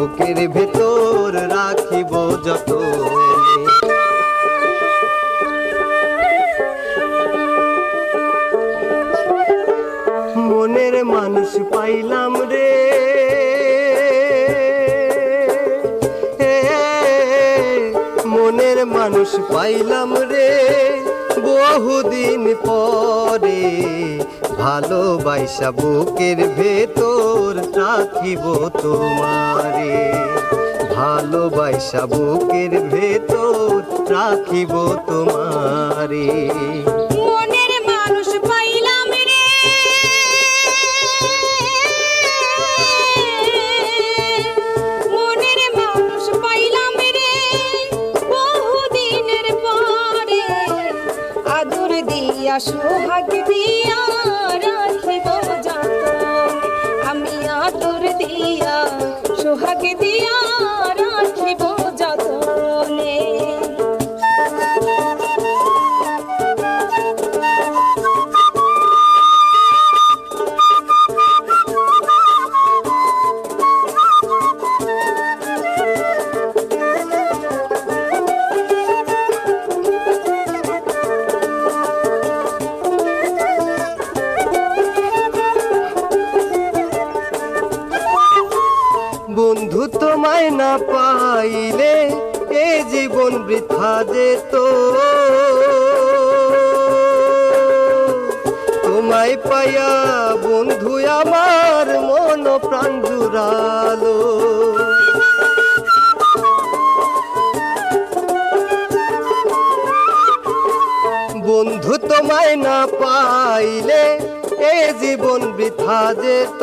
বুকের ভেতর রাখিব যত মনের মানুষ পাইলাম রে। মনের মানুষ পাইলাম রে বহুদিন পরে। ভালোবাসা বুকের ভেতর রাখিব তোমারে। ভালোবাসা বুকের ভেতর রাখিব তোমারে। দিয়া সোহাগ দিয়া রাখিব যতন। আমি আদর দিয়া সোহাগ দিয়া তোমায় না পাইলে এ জীবন বৃথা যেত। তোমায় পাইয়া বন্ধু আমার মন প্রাণ জুড়ালো। বন্ধু তোমায় না পাইলে এ জীবন বৃথা যেত।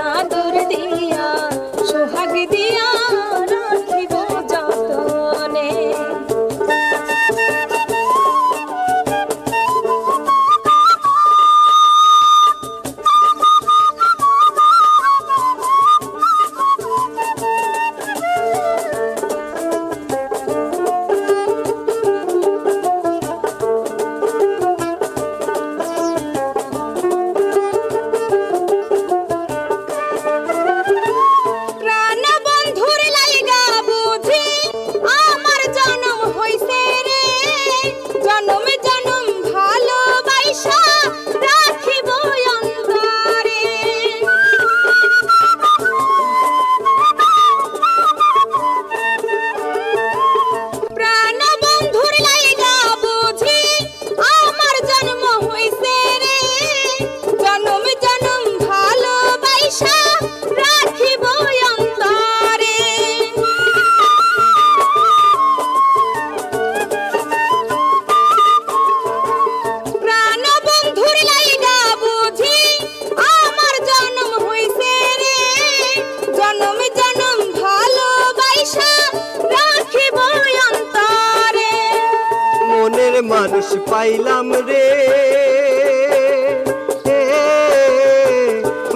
পাইলাম রে।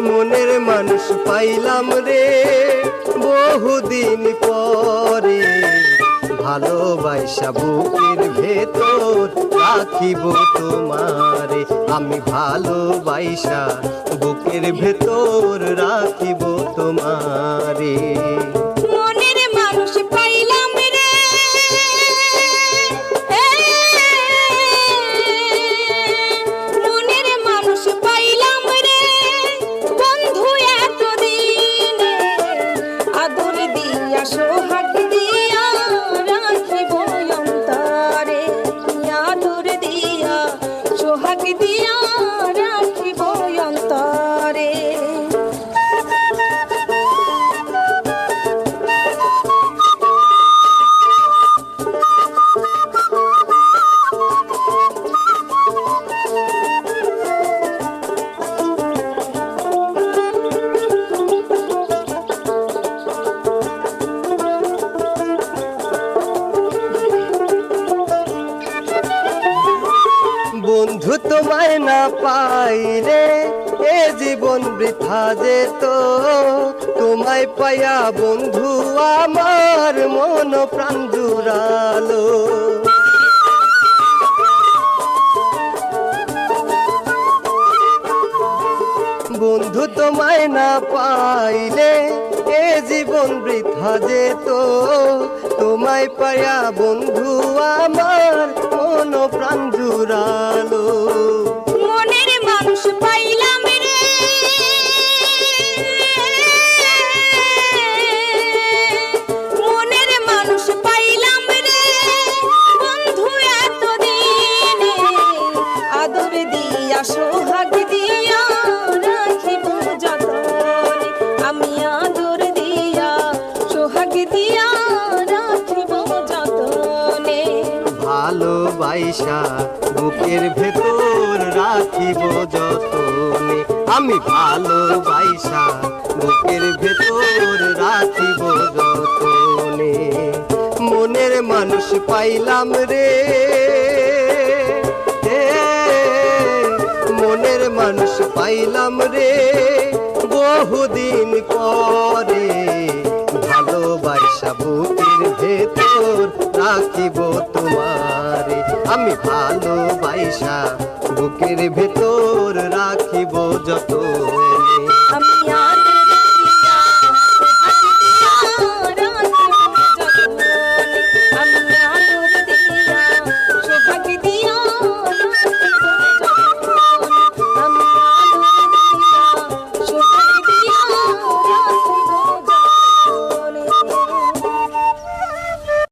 মনের মানুষ পাইলাম রে। বহুদিন পরে ভালোবাসা বুকের ভেতর রাখিব তোমারে। আমি ভালোবাসা বুকের ভেতর রাখিব তোমারে। সোহাগ বন্ধু তোমায় না পাইলে এ জীবন বৃথা যেত। তোমায় পায়া বন্ধু আমার মন প্রাণ জুড়ালো। বন্ধু তোমায় না পাইলে এ জীবন বৃথা যেত। তোমায় পায়া বন্ধু আমার মন প্রাণ জুড়ালো। ভালোবাসা বুকের ভেতর রাখিব যতনে। আমি ভালোবাসা বুকের ভেতর রাখিব যতনে। মনের মানুষ পাইলাম রে। মনের মানুষ পাইলাম রে। বহুদিন পরে ভালোবাসা বুকের ভেতর রাখিব তোমারে। আমি ভালোবাসা বুকের ভেতর রাখিব যত।